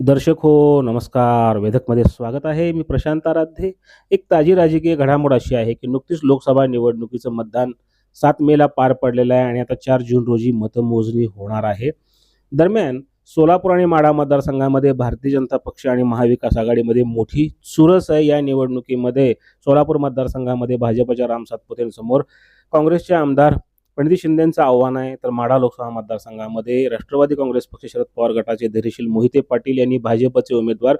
दर्शक हो नमस्कार. वेधकमध्ये स्वागत आहे. मी प्रशांत आराध्ये. एक ताजी राजकीय घडामोड अशी आहे की नुकतीच लोकसभा निवडणुकीचं मतदान सात मेला पार पडलेलं आहे आणि आता चार जून रोजी मतमोजणी होणार आहे. दरम्यान सोलापूर आणि माढा मतदारसंघामध्ये भारतीय जनता पक्ष आणि महाविकास आघाडीमध्ये मोठी चुरस आहे. या निवडणुकीमध्ये सोलापूर मतदारसंघामध्ये भाजपच्या राम सातपुतेंसमोर काँग्रेसचे आमदार प्रणिती शिंदेचं आव्हान आहे तर माढा लोकसभा मतदारसंघामध्ये राष्ट्रवादी काँग्रेस पक्ष शरद पवार गटाचे धैर्यशील मोहिते पाटील यांनी भाजपचे उमेदवार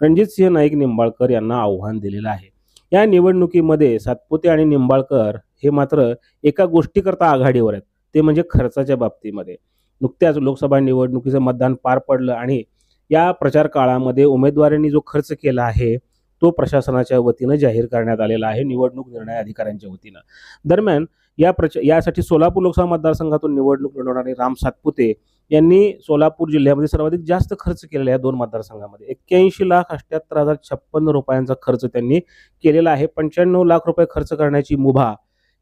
रणजितसिंह नाईक निंबाळकर यांना आव्हान दिलेलं आहे. या निवडणुकीमध्ये सातपुते आणि निंबाळकर हे मात्र एका गोष्टीकरता आघाडीवर आहेत ते म्हणजे खर्चाच्या बाबतीमध्ये. नुकत्याच लोकसभा निवडणुकीचं मतदान पार पडलं आणि या प्रचार काळामध्ये उमेदवारांनी जो खर्च केला आहे तो प्रशासनाच्या वतीनं जाहीर करण्यात आलेला आहे निवडणूक निर्णय अधिकाऱ्यांच्या वतीनं. दरम्यान या प्रच यासाठी सोलापूर लोकसभा मतदारसंघातून निवडणूक लढवणारे राम सातपुते यांनी सोलापूर जिल्ह्यामध्ये सर्वाधिक जास्त खर्च केलेला आहे या दोन मतदारसंघामध्ये. एक्क्याऐंशी लाख अठ्याहत्तर हजार छप्पन्न रुपयांचा खर्च त्यांनी केलेला आहे. पंच्याण्णव लाख रुपये खर्च करण्याची मुभा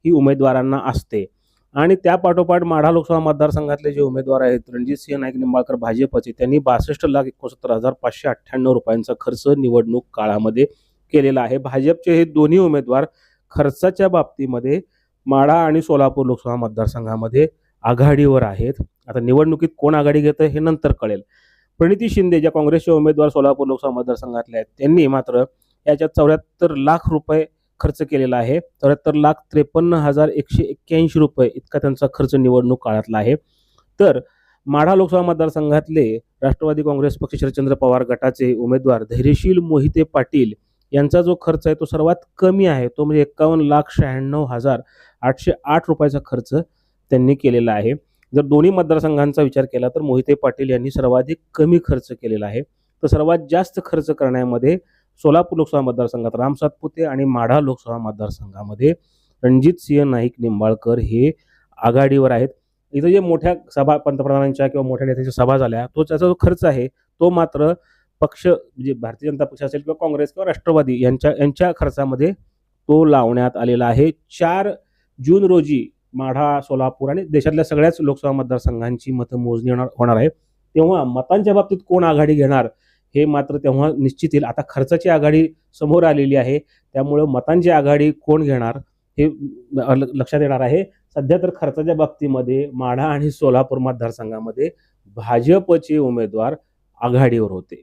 ही उमेदवारांना असते. आणि त्या पाठोपाठ माढा लोकसभा मतदारसंघातले जे उमेदवार आहेत रणजितसिंह नाईक निंबाळकर भाजपचे त्यांनी बासष्ट लाख एकोणसत्तर हजार पाचशे अठ्ठ्याण्णव रुपयांचा खर्च निवडणूक काळामध्ये केलेला आहे. भाजपचे हे दोन्ही उमेदवार खर्चाच्या बाबतीमध्ये माढा आणि सोलापूर लोकसभा मतदारसंघामध्ये आघाडीवर आहेत. आता निवडणुकीत कोण आघाडी घेतं हे नंतर कळेल. प्रणिती शिंदे ज्या काँग्रेसचे उमेदवार सोलापूर लोकसभा मतदारसंघातले आहेत त्यांनी मात्र याच्यात चौऱ्याहत्तर लाख रुपये खर्च केलेला आहे. चौऱ्याहत्तर लाख त्रेपन्न हजार एकशे एक्क्याऐंशी रुपये इतका त्यांचा खर्च निवडणूक काळातला आहे. तर माढा लोकसभा मतदारसंघातले राष्ट्रवादी काँग्रेस पक्ष शरदचंद्र पवार गटाचे उमेदवार धैर्यशील मोहिते पाटील यांचा जो खर्च आहे तो सर्वात कमी आहे. तो म्हणजे एक्कावन्न लाख शहाण्णव हजार आठशे आठ रुपयाचा खर्च त्यांनी केलेला आहे. जर दोन्ही मतदारसंघांचा विचार केला तर मोहिते पाटील यांनी सर्वाधिक कमी खर्च केलेला आहे. तर सर्वात जास्त खर्च करण्यामध्ये सोलापूर लोकसभा मतदारसंघात राम सातपुते आणि माढा लोकसभा मतदारसंघामध्ये रणजित सिंह नाईक निंबाळकर हे आघाडीवर आहेत. इथं जे मोठ्या सभा पंतप्रधानांच्या किंवा मोठ्या नेत्यांच्या सभा झाल्या तो त्याचा जो खर्च आहे तो मात्र पक्ष म्हणजे भारतीय जनता पक्ष असेल किंवा काँग्रेस किंवा राष्ट्रवादी यांच्या यांच्या खर्चामध्ये तो लावण्यात आलेला आहे. चार जून रोजी माढा सोलापूर आणि देशातल्या सगळ्याच लोकसभा मतदारसंघांची मतमोजणी होणार होणार आहे. तेव्हा मतांच्या बाबतीत कोण आघाडी घेणार हे मात्र तेव्हा निश्चित येईल. आता खर्चाची आघाडी समोर आलेली आहे. त्यामुळं मतांची आघाडी कोण घेणार हे लक्षात येणार आहे. सध्या तर खर्चाच्या बाबतीमध्ये माढा आणि सोलापूर मतदारसंघामध्ये भाजपचे उमेदवार आघाडीवर होते.